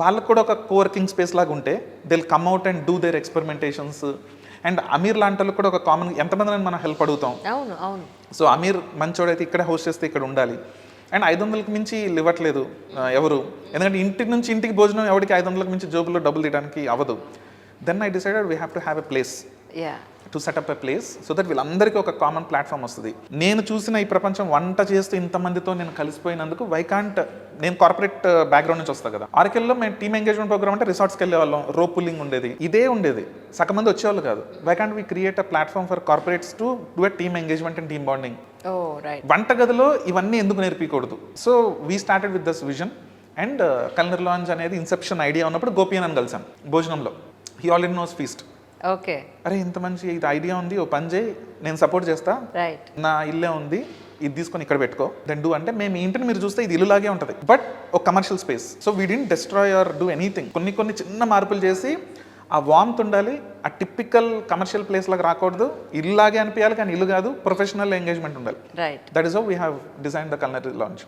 వాళ్ళకు కూడా ఒక కోవర్కింగ్ స్పేస్ లాగా ఉంటే they'll come out and do their experimentations and Aamir లాంటి కూడా ఒక కామన్ ఎంతమంది మనం హెల్ప్ అడుగుతాం? అవును అవును. సో అమీర్ మంచోడైతే ఇక్కడే హోస్ట్ చేస్తే ఇక్కడ ఉండాలి. అండ్ ఐదు వందలకి మించి ఇవ్వట్లేదు ఎవరు? ఎందుకంటే ఇంటి నుంచి ఇంటికి భోజనం ఎవరికి ఐదు వందలకి మించి జోబులో డబ్బులు తీయడానికి అవ్వదు. Then I decided we have to have a place to set up a place so that వీళ్ళందరికీ ఒక కామన్ ప్లాట్ఫామ్ వస్తుంది. నేను చూసిన ఈ ప్రపంచం వంట చేస్తూ ఇంతమందితో నేను కలిసిపోయినందుకు వై కాంట్ నేను కార్పొరేట్ బ్యాక్గ్రౌండ్ నుంచి వస్తా కదా. ఆర్కెల్లో మేము టీమ్ ఎంగేజ్మెంట్ ప్రోగ్రామ్ అంటే రిసార్ట్స్కి వెళ్ళే వాళ్ళం రో పుల్లింగ్ ఉండేది. ఇదే ఉండేది. సగం మంది వచ్చేవాళ్ళు కాదు. Why can't we create a platform for corporates to do a team engagement and team bonding వంటగదిలో ఇవన్నీ ఎందుకు నేర్పించకూడదు so we started with this vision and culinary launch అనేది ఇన్సెప్షన్ ఐడియా ఉన్నప్పుడు గోపియన్ అని కలిసాం భోజనంలో. He already knows feast okay. అరే ఇంత మంచి ఐడియా ఉంది ఓ పని చేయి నేను సపోర్ట్ చేస్తా. రైట్ నా ఇల్లే ఉంది ఇది తీసుకొని ఇక్కడ పెట్టుకో. దెన్ డూ అంటే మేము ఇంటిని మీరు చూస్తే ఇది ఇల్లులాగే ఉంటుంది. బట్ ఒక commercial space so we didn't destroy or do anything కొన్ని కొన్ని చిన్న మార్పులు చేసి ఆ వామ్త్ ఉండాలి ఆ టిపికల్ కమర్షియల్ ప్లేస్ లాగా రాకూడదు. ఇల్లులాగే అనిపించాలి కానీ ఇల్లు కాదు ప్రొఫెషనల్ ఎంగేజ్మెంట్ ఉండాలి. Right that is how we have design the culinary launch